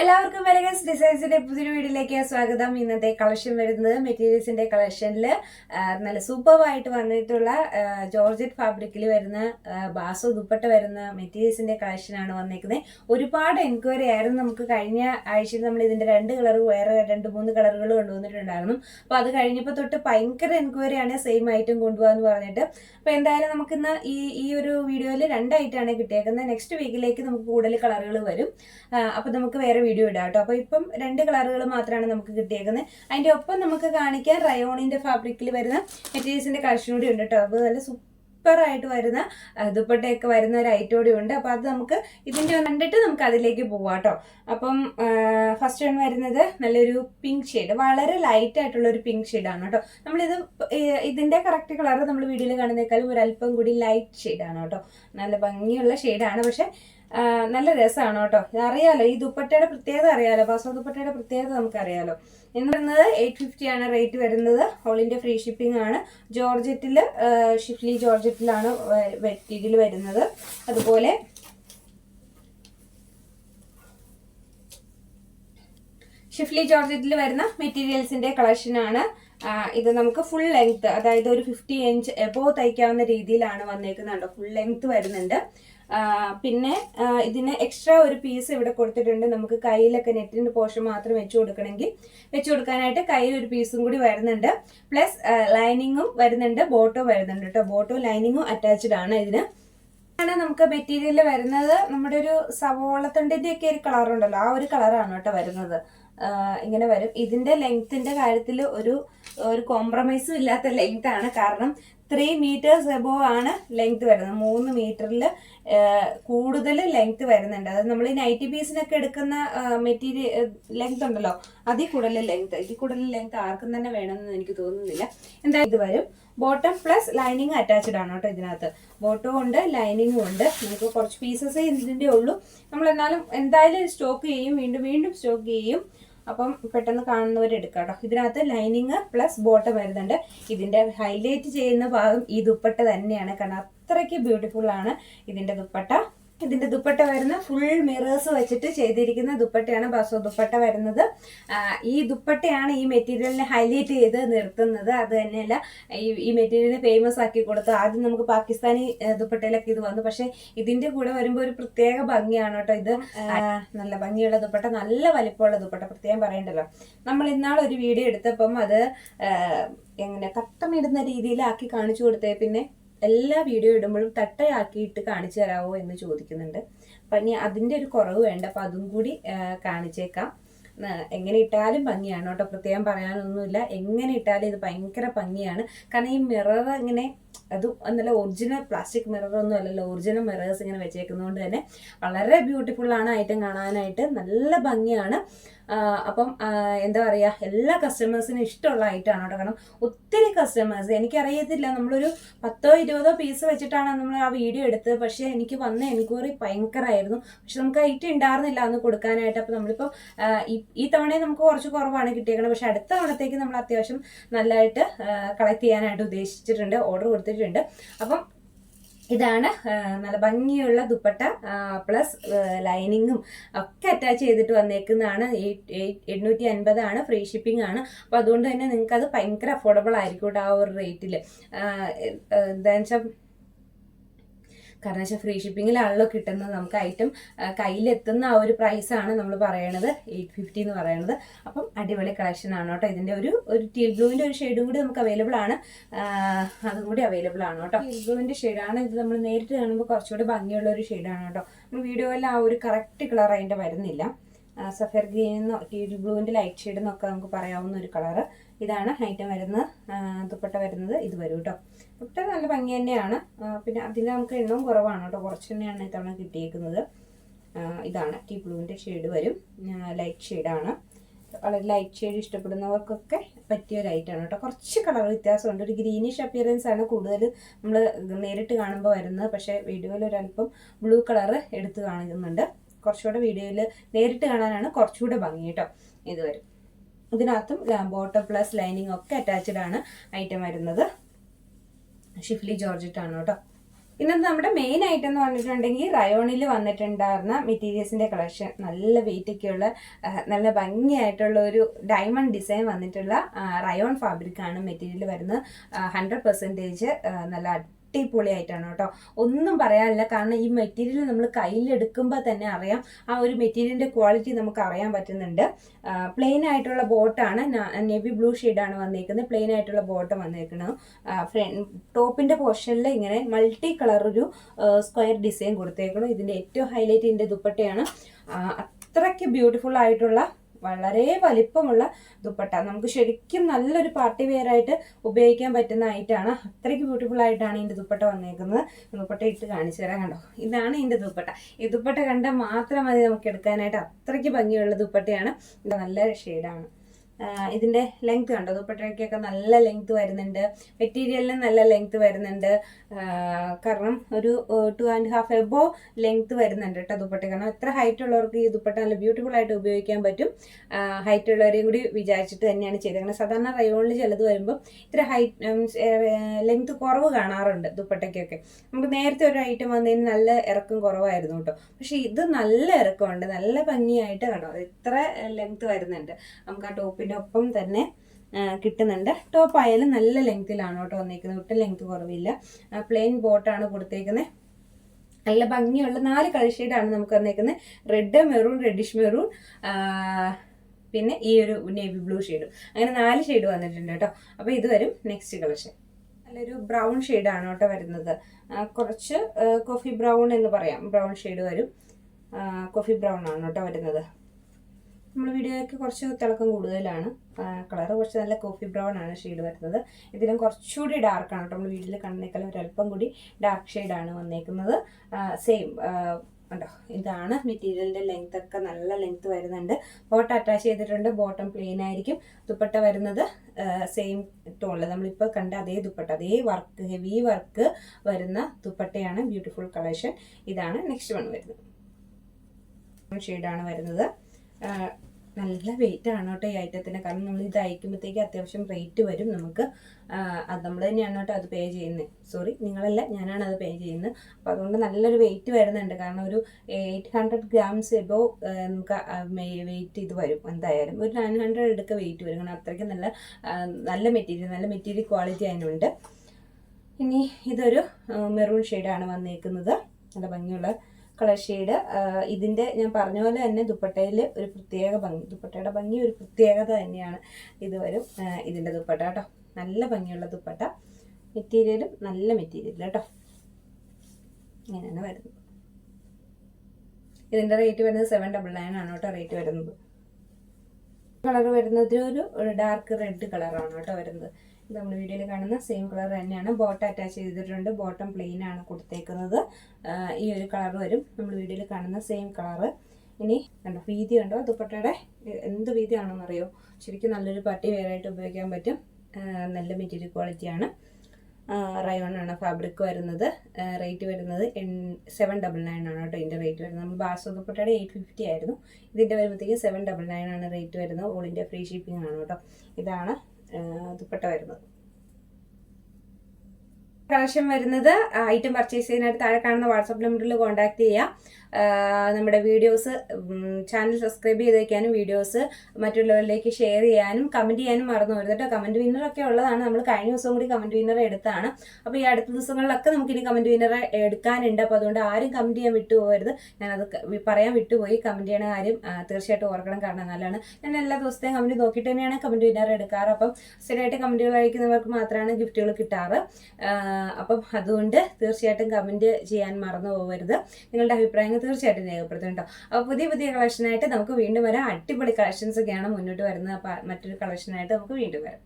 എല്ലാവർക്കും വെലഗസ് ഡിസൈൻസിന്റെ പുതിയൊരു വീഡിയോയിലേക്ക് സ്വാഗതം. ഇന്നത്തെ കളക്ഷൻ വരുന്നത് മെറ്റീരിയൽസിന്റെ കളക്ഷനിൽ നല്ല സൂപ്പർവായിട്ട് വന്നിട്ടുള്ള ജോർജറ്റ് ഫാബ്രിക്കിൽ വരുന്ന ബാസോ ദുപ്പട്ട വരുന്ന മെറ്റീരിയൽസിന്റെ കളക്ഷനാണ് വന്നിരിക്കുന്നത് ഒരുപാട് എൻക്വയറി ആയിരുന്നു. നമുക്ക് കഴിഞ്ഞ ആഴ്ചയിൽ നമ്മൾ ഇതിന്റെ രണ്ട് കളർ വേറെ രണ്ട് മൂന്ന് കളറുകൾ കൊണ്ടുവന്നിട്ടുണ്ടായിരുന്നു. അപ്പൊ അത് കഴിഞ്ഞപ്പോൾ തൊട്ട് ഭയങ്കര എൻക്വയറി ആണ് സെയിം ഐറ്റം കൊണ്ടുപോകാന്ന് പറഞ്ഞിട്ട്. അപ്പൊ എന്തായാലും നമുക്ക് ഇന്ന് ഈ ഈ ഒരു വീഡിയോയിൽ രണ്ടായിട്ടാണ് കിട്ടിയേക്കുന്നത് നെക്സ്റ്റ് വീക്കിലേക്ക് നമുക്ക് കൂടുതൽ കളറുകൾ വരും. അപ്പോൾ അപ്പൊ നമുക്ക് വേറെ വീഡിയോ ഇടാം കേട്ടോ. അപ്പൊ ഇപ്പം രണ്ട് കളറുകൾ മാത്രമാണ് നമുക്ക് കിട്ടിയേക്കുന്നത് അതിന്റെ ഒപ്പം നമുക്ക് കാണിക്കാൻ റയോണിന്റെ ഫാബ്രിക്കിൽ വരുന്ന മെറ്റീരിയൽസിന്റെ കളക്ഷൻ കൂടി ഉണ്ട് കേട്ടോ. അപ്പൊ നല്ല സൂപ്പർ ആയിട്ട് വരുന്ന ദുപ്പട്ടയൊക്കെ വരുന്ന ഒരു ഐറ്റം കൂടി ഉണ്ട്. അപ്പൊ അത് നമുക്ക് ഇതിന്റെ കണ്ടിട്ട് നമുക്ക് അതിലേക്ക് പോവാം കേട്ടോ. അപ്പം ഫസ്റ്റ് വൺ വരുന്നത് നല്ലൊരു പിങ്ക് ഷെയ്ഡ് വളരെ ലൈറ്റ് ആയിട്ടുള്ള ഒരു പിങ്ക് ഷെയ്ഡാണ് കേട്ടോ. നമ്മളിത് ഇത് ഇതിന്റെ കറക്റ്റ് കളർ നമ്മൾ വീഡിയോയിൽ കാണുന്നേക്കാളും ഒരു അല്പം കൂടി ലൈറ്റ് ഷെയ്ഡാണ് കേട്ടോ. നല്ല ഭംഗിയുള്ള ഷെയ്ഡാണ് പക്ഷെ നല്ല രസമാണ് കേട്ടോ. അറിയാലോ ഈ ദുപ്പട്ടയുടെ പ്രത്യേകത അറിയാലോ പാസോ ദുപ്പട്ടയുടെ പ്രത്യേകത നമുക്കറിയാലോ. എന്ന് പറയുന്നത് എയ്റ്റ് ഫിഫ്റ്റി ആണ് റേറ്റ് വരുന്നത്. ഓൾ ഇന്ത്യ ഫ്രീ ഷിപ്പിംഗ് ആണ്. ജോർജറ്റിൽ ഷിഫ്ലി ജോർജറ്റിലാണ് മെറ്റീരിയൽ വരുന്നത്. അതുപോലെ ഷിഫ്ലി ജോർജറ്റിൽ വരുന്ന മെറ്റീരിയൽസിന്റെ കളക്ഷൻ ആണ്. ഇത് നമുക്ക് ഫുൾ ലെങ്ത് അതായത് ഒരു ഫിഫ്റ്റി ഇഞ്ച് എബോ തയ്ക്കാവുന്ന രീതിയിലാണ് വന്നേക്കുന്നുണ്ട് ഫുൾ ലെങ്ത് വരുന്നുണ്ട്. പിന്നെ ഇതിന് എക്സ്ട്രാ ഒരു പീസ് ഇവിടെ കൊടുത്തിട്ടുണ്ട്. നമുക്ക് കയ്യിലൊക്കെ നെറ്റിന്റെ പോർഷൻ മാത്രം വെച്ച് കൊടുക്കണമെങ്കിൽ വെച്ച് കൊടുക്കാനായിട്ട് കയ്യിൽ ഒരു പീസും കൂടി വരുന്നുണ്ട്. പ്ലസ് ലൈനിങ്ങും വരുന്നുണ്ട്. ബോട്ടോ വരുന്നുണ്ട് കേട്ടോ. ബോട്ടോ ലൈനിങ്ങും അറ്റാച്ച്ഡ് ആണ് ഇതിന്. ആണ് നമുക്ക് മെറ്റീരിയൽ വരുന്നത് നമ്മുടെ ഒരു സവോളത്തണ്ടിന്റെ ഒക്കെ ഒരു കളർ ഉണ്ടല്ലോ. ആ ഒരു കളറാണ് കേട്ടോ വരുന്നത്. ഇങ്ങനെ വരും. ഇതിന്റെ ലെങ്ത്തിന്റെ കാര്യത്തിൽ ഒരു ഒരു കോംപ്രമൈസും ഇല്ലാത്ത ലെങ്ത് ആണ്. കാരണം ത്രീ മീറ്റേഴ്സ് എബോ ആണ് ലെങ്ത് വരുന്നത്. മൂന്ന് മീറ്ററിൽ കൂടുതൽ ലെങ്ത് വരുന്നുണ്ട്. അത് നമ്മൾ നൈറ്റി പീസിനൊക്കെ എടുക്കുന്ന മെറ്റീരിയൽ ലെങ്ത് ഉണ്ടല്ലോ അതിൽ കൂടുതൽ ലെങ്ത് ഇതിൽ കൂടുതൽ ലെങ്ത് ആർക്കും തന്നെ വേണമെന്ന് എനിക്ക് തോന്നുന്നില്ല. എന്താ ഇത് വരും. ബോട്ടം പ്ലസ് ലൈനിങ് അറ്റാച്ച്ഡ് ആണ് കേട്ടോ ഇതിനകത്ത്. ബോട്ടവും ഉണ്ട് ലൈനിങ്ങും ഉണ്ട്. നമുക്ക് കുറച്ച് പീസസേ ഇതിന്റെ ഉള്ളൂ. നമ്മൾ എന്നാലും എന്തായാലും സ്റ്റോക്ക് ചെയ്യും. വീണ്ടും വീണ്ടും സ്റ്റോക്ക് ചെയ്യും. അപ്പം പെട്ടെന്ന് കാണുന്നവർ എടുക്കാം കേട്ടോ ഇതിനകത്ത് ലൈനിങ് പ്ലസ് ബോട്ടം വരുന്നുണ്ട്. ഇതിന്റെ ഹൈലൈറ്റ് ചെയ്യുന്ന ഭാഗം ഈ ദുപ്പട്ട തന്നെയാണ്. കാരണം അത്രയ്ക്ക് ബ്യൂട്ടിഫുൾ ആണ് ഇതിന്റെ ദുപ്പട്ട. ഇതിന്റെ ദുപ്പട്ട വരുന്ന ഫുൾ മിറേഴ്സ് വെച്ചിട്ട് ചെയ്തിരിക്കുന്ന ദുപ്പട്ടയാണ് ബസോ. ദുപ്പട്ട വരുന്നത്. ഈ ദുപ്പട്ടയാണ് ഈ മെറ്റീരിയലിനെ ഹൈലൈറ്റ് ചെയ്ത് നിർത്തുന്നത്. അത് തന്നെയല്ല ഈ മെറ്റീരിയലിനെ ഫേമസ് ആക്കി കൊടുത്തു ആദ്യം നമുക്ക് പാകിസ്ഥാനി ദുപ്പട്ടയിലൊക്കെ ഇത് വന്നു. പക്ഷെ ഇതിന്റെ കൂടെ വരുമ്പോൾ ഒരു പ്രത്യേക ഭംഗിയാണ് കേട്ടോ ഇത്. നല്ല ഭംഗിയുള്ള ദുപ്പട്ട നല്ല വലിപ്പമുള്ള ദുപ്പട്ട. പ്രത്യേകം പറയണ്ടല്ലോ. നമ്മൾ ഇന്നാൾ ഒരു വീഡിയോ എടുത്തപ്പം അത് എങ്ങനെ കട്ടമിടുന്ന രീതിയിലാക്കി കാണിച്ചു കൊടുത്തേ. പിന്നെ എല്ലാ വീഡിയോ ഇടുമ്പോഴും തട്ടയാക്കിയിട്ട് കാണിച്ചു തരാമോ എന്ന് ചോദിക്കുന്നുണ്ട്. അപ്പം ഇനി അതിന്റെ ഒരു കുറവ് വേണ്ട. അപ്പം അതും കൂടി കാണിച്ചേക്കാം. എങ്ങനെ ഇട്ടാലും ഭംഗിയാണ് കേട്ടോ. പ്രത്യേകം പറയാനൊന്നുമില്ല. എങ്ങനെ ഇട്ടാലും ഇത് ഭയങ്കര ഭംഗിയാണ്. കാരണം ഈ മിറർ ഇങ്ങനെ അത് നല്ല ഒറിജിനൽ പ്ലാസ്റ്റിക് മിറർ ഒന്നും അല്ലല്ലോ. ഒറിജിനൽ മിറേഴ്സ് ഇങ്ങനെ വെച്ചേക്കുന്നതുകൊണ്ട് തന്നെ വളരെ ബ്യൂട്ടിഫുൾ ആണ് ഐറ്റം കാണാനായിട്ട്. നല്ല ഭംഗിയാണ്. അപ്പം എന്താ പറയുക എല്ലാ കസ്റ്റമേഴ്സിനും ഇഷ്ടമുള്ള ഐറ്റമാണ് കേട്ടോ. കാരണം ഒത്തിരി കസ്റ്റമേഴ്സ് എനിക്കറിയത്തില്ല നമ്മളൊരു പത്തോ ഇരുപതോ പീസ് വെച്ചിട്ടാണ് നമ്മൾ ആ വീഡിയോ എടുത്തത്. പക്ഷേ എനിക്ക് വന്ന എൻക്വയറി ഭയങ്കരമായിരുന്നു പക്ഷെ നമുക്ക് ഐറ്റം ഉണ്ടായിരുന്നില്ല അന്ന് കൊടുക്കാനായിട്ട്. അപ്പം നമ്മളിപ്പോൾ ഈ- ഈ തവണ നമുക്ക് കുറച്ച് കുറവാണ് കിട്ടിയേക്കുന്നത് പക്ഷെ അടുത്ത തവണത്തേക്ക് നമ്മൾ അത്യാവശ്യം നല്ലതായിട്ട് കളക്ട് ചെയ്യാനായിട്ട് ഉദ്ദേശിച്ചിട്ടുണ്ട് ഓർഡർ കൊടുത്തിട്ടുണ്ട്. അപ്പം ഇതാണ് നല്ല ഭംഗിയുള്ള ദുപ്പട്ട പ്ലസ് ലൈനിങ്ങും ഒക്കെ അറ്റാച്ച് ചെയ്തിട്ട് വന്നേക്കുന്നതാണ്. എണ്ണൂറ്റി അൻപതാണ് ഫ്രീ ഷിപ്പിംഗ് ആണ്. അപ്പോൾ അതുകൊണ്ട് തന്നെ നിങ്ങൾക്ക് അത് ഭയങ്കര അഫോർഡബിൾ ആയിരിക്കും ആ ഒരു റേറ്റിൽ എന്താണെന്ന് വെച്ചാൽ കാരണം വെച്ചാൽ ഫ്രീ ഷിപ്പിങ്ങിലാണല്ലോ കിട്ടുന്നത്. നമുക്ക് ഐറ്റം കയ്യിലെത്തുന്ന ആ ഒരു പ്രൈസാണ് നമ്മൾ പറയണത്. എയ്റ്റ് ഫിഫ്റ്റി എന്ന് പറയണത്. അപ്പം അടിപൊളി കളക്ഷൻ ആണ് കേട്ടോ. ഇതിന്റെ ഒരു ഒരു ടീൽ ബ്ലൂവിന്റെ ഒരു ഷെയ്ഡും കൂടി നമുക്ക് അവൈലബിൾ ആണ്. അതും കൂടി അവൈലബിൾ ആണ് കേട്ടോ. ടീൽ ബ്ലൂവിന്റെ ഷെയ്ഡാണ് ഇത് നമ്മൾ നേരിട്ട് കാണുമ്പോൾ കുറച്ചുകൂടി ഭംഗിയുള്ള ഒരു ഷെയ്ഡാണ് കേട്ടോ. നമ്മൾ വീഡിയോയിൽ ആ ഒരു കറക്റ്റ് കളർ അതിന്റെ വരുന്നില്ല. സഫർ ഗ്രീൻ എന്നോ ടീൽ ബ്ലൂവിന്റെ ലൈറ്റ് ഷെയ്ഡെന്നൊക്കെ നമുക്ക് പറയാവുന്ന ഒരു കളറ് ഇതാണ് ഐറ്റം വരുന്നത് ദുപ്പട്ട വരുന്നത്. ഇത് വരും കേട്ടോ ദുപ്പട്ട നല്ല ഭംഗി തന്നെയാണ്. പിന്നെ അതിന് നമുക്ക് എണ്ണവും കുറവാണ് കേട്ടോ കുറച്ച് തന്നെയാണ് ഇത്തവണ കിട്ടിയേക്കുന്നത്. ഇതാണ്. ടീ ബ്ലൂവിന്റെ ഷെയ്ഡ് വരും. ലൈറ്റ് ഷെയ്ഡാണ് വളരെ ലൈറ്റ് ഷെയ്ഡ് ഇഷ്ടപ്പെടുന്നവർക്കൊക്കെ പറ്റിയ ഐറ്റമാണ് കേട്ടോ കുറച്ച് കളർ വ്യത്യാസമുണ്ട്. ഒരു ഗ്രീനിഷ് അപ്പിയറൻസ് ആണ് കൂടുതൽ നമ്മൾ നേരിട്ട് കാണുമ്പോൾ വരുന്നത്. പക്ഷേ വീഡിയോയിൽ ഒരല്പം ബ്ലൂ കളർ എടുത്ത് കാണുന്നുണ്ട് കുറച്ചുകൂടെ വീഡിയോയിൽ നേരിട്ട് കാണാനാണ് കുറച്ചുകൂടെ ഭംഗി കേട്ടോ ഇത് വരും. ഇതിനകത്തും ലാംബോട്ടോ പ്ലസ് ലൈനിങ് ഒക്കെ അറ്റാച്ച്ഡ് ആണ് ഐറ്റം വരുന്നത്. ഷിഫ്ലി ജോർജറ്റ് ആണ് കേട്ടോ. ഇന്നത്തെ നമ്മുടെ മെയിൻ ഐറ്റം എന്ന് പറഞ്ഞിട്ടുണ്ടെങ്കിൽ റയോണിൽ വന്നിട്ടുണ്ടായിരുന്ന മെറ്റീരിയൽസിന്റെ കളക്ഷൻ നല്ല വെയിറ്റ് ഒക്കെയുള്ള നല്ല ഭംഗിയായിട്ടുള്ള ഒരു ഡയമണ്ട് ഡിസൈൻ വന്നിട്ടുള്ള റയോൺ ഫാബ്രിക് ആണ് മെറ്റീരിയൽ വരുന്നത്. ഹൺഡ്രഡ് പെർസെന്റേജ് നല്ല അടിപൊളിയായിട്ടാണ് കേട്ടോ. ഒന്നും പറയാനില്ല. കാരണം ഈ മെറ്റീരിയൽ നമ്മൾ കയ്യിലെടുക്കുമ്പോൾ തന്നെ അറിയാം. ആ ഒരു മെറ്റീരിയലിന്റെ ക്വാളിറ്റി നമുക്ക് അറിയാൻ പറ്റുന്നുണ്ട്. പ്ലെയിൻ ആയിട്ടുള്ള ബോട്ടാണ് നേവി ബ്ലൂ ഷെയ്ഡാണ് വന്നിരിക്കുന്നത് പ്ലെയിൻ ആയിട്ടുള്ള ബോട്ട് വന്നിരിക്കുന്നത് ഫ്രണ്ട് ടോപ്പിന്റെ പോർഷനിൽ ഇങ്ങനെ മൾട്ടി കളർ ഒരു സ്ക്വയർ ഡിസൈൻ കൊടുത്തേക്കണം. ഇതിന്റെ ഏറ്റവും ഹൈലൈറ്റ് ഇതിന്റെ ദുപ്പട്ടയാണ്. അത്രയ്ക്ക് ബ്യൂട്ടിഫുൾ ആയിട്ടുള്ള വളരെ വലിപ്പമുള്ള ദുപ്പട്ട. നമുക്ക് ശരിക്കും നല്ലൊരു പാർട്ടി വെയറായിട്ട് ഉപയോഗിക്കാൻ പറ്റുന്ന ആയിട്ടാണ് അത്രയ്ക്ക് ബ്യൂട്ടിഫുൾ ആയിട്ടാണ് ഇതിന്റെ ദുപ്പട്ട വന്നേക്കുന്നത്. ദുപ്പട്ട ഇട്ട് കാണിച്ചു തരാം കണ്ടോ. ഇതാണ് ഇതിന്റെ ദുപ്പട്ട. ഈ ദുപ്പട്ട കണ്ടാൽ മാത്രം മതി നമുക്ക് എടുക്കാനായിട്ട്. അത്രയ്ക്ക് ഭംഗിയുള്ള ദുപ്പട്ടയാണ്. നല്ല ഷെയ്ഡാണ് ഇതിന്റെ ലെങ്ത് കണ്ടോ? ദുപ്പട്ടയ്ക്കൊക്കെ നല്ല ലെങ്ത് വരുന്നുണ്ട്. മെറ്റീരിയലിന് നല്ല ലെങ്ത് വരുന്നുണ്ട്. കാരണം ഒരു two and half above length വരുന്നുണ്ട് കേട്ടോ ദുപ്പട്ട. കാരണം എത്ര ഹൈറ്റ് ഉള്ളവർക്ക് ഈ ദുപ്പട്ട നല്ല ബ്യൂട്ടിഫുൾ ആയിട്ട് ഉപയോഗിക്കാൻ പറ്റും. ഹൈറ്റ് ഉള്ളവരെയും കൂടി വിചാരിച്ചിട്ട് തന്നെയാണ് ചെയ്തത്. കാരണം സാധാരണ റയോണിൽ ചിലത് വരുമ്പോൾ ഇത്ര ഹൈറ്റ് ലെങ്ത് കുറവ് കാണാറുണ്ട് ദുപ്പട്ടയ്ക്കൊക്കെ. നമുക്ക് നേരത്തെ ഒരു ഐറ്റം വന്നതിന് നല്ല ഇറക്കം കുറവായിരുന്നു കേട്ടോ. പക്ഷെ ഇത് നല്ല ഇറക്കമുണ്ട്. നല്ല ഭംഗിയായിട്ട് കണ്ടോ? ഇത്ര ലെങ്ത് വരുന്നുണ്ട്. നമുക്ക് ആ ടോപ്പിന്റെ ഒപ്പം തന്നെ കിട്ടുന്നുണ്ട്. ടോപ്പ് ആയാലും നല്ല ലെങ്ത്തിലാണ് കേട്ടോ വന്നിരിക്കുന്നത് ഒട്ടും ലെങ്ത് കുറവില്ല. പ്ലെയിൻ ബോട്ടാണ് കൊടുത്തേക്കുന്നത് നല്ല ഭംഗിയുള്ള നാല് കളർ ഷെയ്ഡാണ് നമുക്ക് വന്നേക്കുന്നത് റെഡ് മെറൂൺ റെഡിഷ് മെറൂൺ പിന്നെ ഈ ഒരു നേവി ബ്ലൂ ഷെയ്ഡും അങ്ങനെ നാല് ഷെയ്ഡ് വന്നിട്ടുണ്ട് കേട്ടോ. അപ്പോൾ ഇത് വരും നെക്സ്റ്റ് കളക്ഷൻ നല്ലൊരു ബ്രൗൺ ഷെയ്ഡാണ് കേട്ടോ വരുന്നത്. കുറച്ച് കോഫി ബ്രൗൺ എന്ന് പറയാം. ബ്രൗൺ ഷെയ്ഡ് വരും. കോഫി ബ്രൗൺ ആണ് കേട്ടോ വരുന്നത്. നമ്മൾ വീഡിയോയ്ക്ക് കുറച്ച് തിളക്കം കൂടുതലാണ്. കളർ കുറച്ച് നല്ല കോഫി ബ്രൗൺ ആണ് ഷെയ്ഡ് വരുന്നത്. ഇതിലും കുറച്ചുകൂടി ഡാർക്കാണ് കേട്ടോ. നമ്മൾ വീട്ടിൽ കണ്ടേക്കാളും ഒരല്പം കൂടി ഡാർക്ക് ഷെയ്ഡാണ് വന്നേക്കുന്നത്. സെയിം ഉണ്ടോ ഇതാണ് മെറ്റീരിയലിന്റെ ലെങ്ത് ഒക്കെ നല്ല ലെങ്ത് വരുന്നുണ്ട്. ബോട്ട് അറ്റാച്ച് ചെയ്തിട്ടുണ്ട്. ബോട്ടം പ്ലെയിൻ ആയിരിക്കും. ദുപ്പട്ട വരുന്നത് സെയിം ടോണിൽ നമ്മളിപ്പോൾ കണ്ട അതേ ദുപ്പട്ട അതേ വർക്ക് ഹെവി വർക്ക് വരുന്ന ദുപ്പട്ടയാണ് ബ്യൂട്ടിഫുൾ കളക്ഷൻ ഇതാണ് നെക്സ്റ്റ് വൺ വരുന്നത്. ഷെയ്ഡാണ് വരുന്നത്. നല്ല വെയിറ്റ് ആണ് കേട്ടോ ഈ ഐറ്റത്തിന്. കാരണം നമ്മൾ ഇത് അയക്കുമ്പോഴത്തേക്ക് അത്യാവശ്യം റേറ്റ് വരും നമുക്ക്. അത് നമ്മൾ തന്നെയാണ് കേട്ടോ അത് പേ ചെയ്യുന്നത് സോറി നിങ്ങളല്ല ഞാനാണ് അത് പേ ചെയ്യുന്നത്. അപ്പോൾ അതുകൊണ്ട് നല്ലൊരു വെയിറ്റ് വരുന്നുണ്ട്. കാരണം ഒരു എയ്റ്റ് ഹൺഡ്രഡ് ഗ്രാംസ് എബോ നമുക്ക് വെയിറ്റ് ഇത് വരും. എന്തായാലും ഒരു നയൻ ഹൺഡ്രഡ് എടുക്ക വെയിറ്റ് വരും. കാരണം അത്രയ്ക്ക് നല്ല നല്ല മെറ്റീരിയൽ നല്ല മെറ്റീരിയൽ ക്വാളിറ്റി അതിനുണ്ട് ഇനി ഇതൊരു മെറൂൺ ഷെയ്ഡാണ് വന്നേക്കുന്നത്. നല്ല ഭംഗിയുള്ള കളർ ഷെയ്ഡ് ഇതിന്റെ ഞാൻ പറഞ്ഞ പോലെ തന്നെ ദുപ്പട്ടയിൽ ഒരു പ്രത്യേക ഭംഗി ദുപ്പട്ടയുടെ ഭംഗി ഒരു പ്രത്യേകത തന്നെയാണ് ഇത് വരും ഇതിന്റെ ദുപ്പട്ട കേട്ടോ. നല്ല ഭംഗിയുള്ള ദുപ്പട്ട. മെറ്റീരിയലും നല്ല മെറ്റീരിയൽ കേട്ടോ. ഇങ്ങനെയാണ് വരുന്നത്. ഇതിന്റെ റേറ്റ് വരുന്നത് സെവൻ ഡബിൾ നയൻ ആണ് കേട്ടോ റേറ്റ് വരുന്നത്. കളർ വരുന്നത് ഒരു ഡാർക്ക് റെഡ് കളറാണ് കേട്ടോ വരുന്നത്. നമ്മൾ വീഡിയോയിൽ കാണുന്ന സെയിം കളർ തന്നെയാണ്. ബോട്ടം അറ്റാച്ച് ചെയ്തിട്ടുണ്ട്. ബോട്ടം പ്ലെയിൻ ആണ് കൊടുത്തേക്കുന്നത്. ഈ ഒരു കളർ വരും. നമ്മൾ വീഡിയോയിൽ കാണുന്ന സെയിം കളറ് ഇനി കണ്ടോ വീതി കണ്ടോ? ദുപ്പട്ടയുടെ എന്ത് വീതിയാണെന്ന് അറിയോ ശരിക്കും നല്ലൊരു പട്ടി വേറായിട്ട് ഉപയോഗിക്കാൻ പറ്റും. നല്ല മെറ്റീരിയൽ ക്വാളിറ്റിയാണ് റയോൺ ആണ് ഫാബ്രിക് വരുന്നത്. റേറ്റ് വരുന്നത് സെവൻ ഡബിൾ നയൻ ആണ് കേട്ടോ ഇതിന്റെ റേറ്റ് വരുന്നത്. നമ്മൾ ബാസോ ദുപ്പട്ടയുടെ എയ്റ്റ് ഫിഫ്റ്റി ആയിരുന്നു. ഇതിന്റെ വരുമ്പോഴത്തേക്ക് സെവൻ ഡബിൾ നയൻ ആണ് റേറ്റ് വരുന്നത്. ഓൾ ഇന്ത്യ ഫ്രീ ഷിപ്പിംഗ് ആണ് കേട്ടോ. ഇതാണ് ദുപ്പട്ട വരുന്നത്. പ്രാവശ്യം വരുന്നത് ഐറ്റം പർച്ചേസ് ചെയ്യാനായിട്ട് താഴെ കാണുന്ന വാട്സപ്പ് നമ്പറിൽ കോൺടാക്ട് ചെയ്യുക നമ്മുടെ വീഡിയോസ് ചാനൽ സബ്സ്ക്രൈബ് ചെയ്ത് വയ്ക്കാനും വീഡിയോസ് മറ്റുള്ളവരിലേക്ക് ഷെയർ ചെയ്യാനും കമന്റ് ചെയ്യാനും മറന്നു പോരുത് കേട്ടോ. കമന്റ് വിന്നറൊക്കെ ഉള്ളതാണ്. നമ്മൾ കഴിഞ്ഞ ദിവസം കൂടി കമന്റ് വിന്നർ എടുത്താണ്. അപ്പോൾ ഈ അടുത്ത ദിവസങ്ങളിലൊക്കെ നമുക്ക് ഇനി കമന്റ് വിന്നർ എടുക്കാനുണ്ട്. അപ്പോൾ അതുകൊണ്ട് ആരും കമന്റ് ചെയ്യാൻ വിട്ടുപോകരുത് ഞാനത് പറയാൻ വിട്ടുപോയി കമന്റ് ചെയ്യണ കാര്യം തീർച്ചയായിട്ടും ഓർക്കണം. കാരണം നല്ലതാണ് ഞാൻ എല്ലാ ദിവസത്തെയും കമന്റ് നോക്കിയിട്ട് തന്നെയാണ് കമന്റ് വിന്നർ എടുക്കാറ്. അപ്പം സ്ഥിരമായിട്ട് കമന്റുകൾ അയക്കുന്നവർക്ക് മാത്രമാണ് ഗിഫ്റ്റുകൾ കിട്ടാറ്. അപ്പം അതുകൊണ്ട് തീർച്ചയായിട്ടും കമന്റ് ചെയ്യാൻ മറന്നു പോകരുത്. നിങ്ങളുടെ അഭിപ്രായങ്ങൾ തീർച്ചയായിട്ടും രേഖപ്പെടുത്തും കേട്ടോ അപ്പോൾ പുതിയ പുതിയ കളക്ഷനായിട്ട് നമുക്ക് വീണ്ടും വരാം. അടിപൊളി കളക്ഷൻസ് ഒക്കെയാണ് മുന്നോട്ട് വരുന്നത്. അപ്പോൾ മറ്റൊരു കളക്ഷനായിട്ട് നമുക്ക് വീണ്ടും വരാം.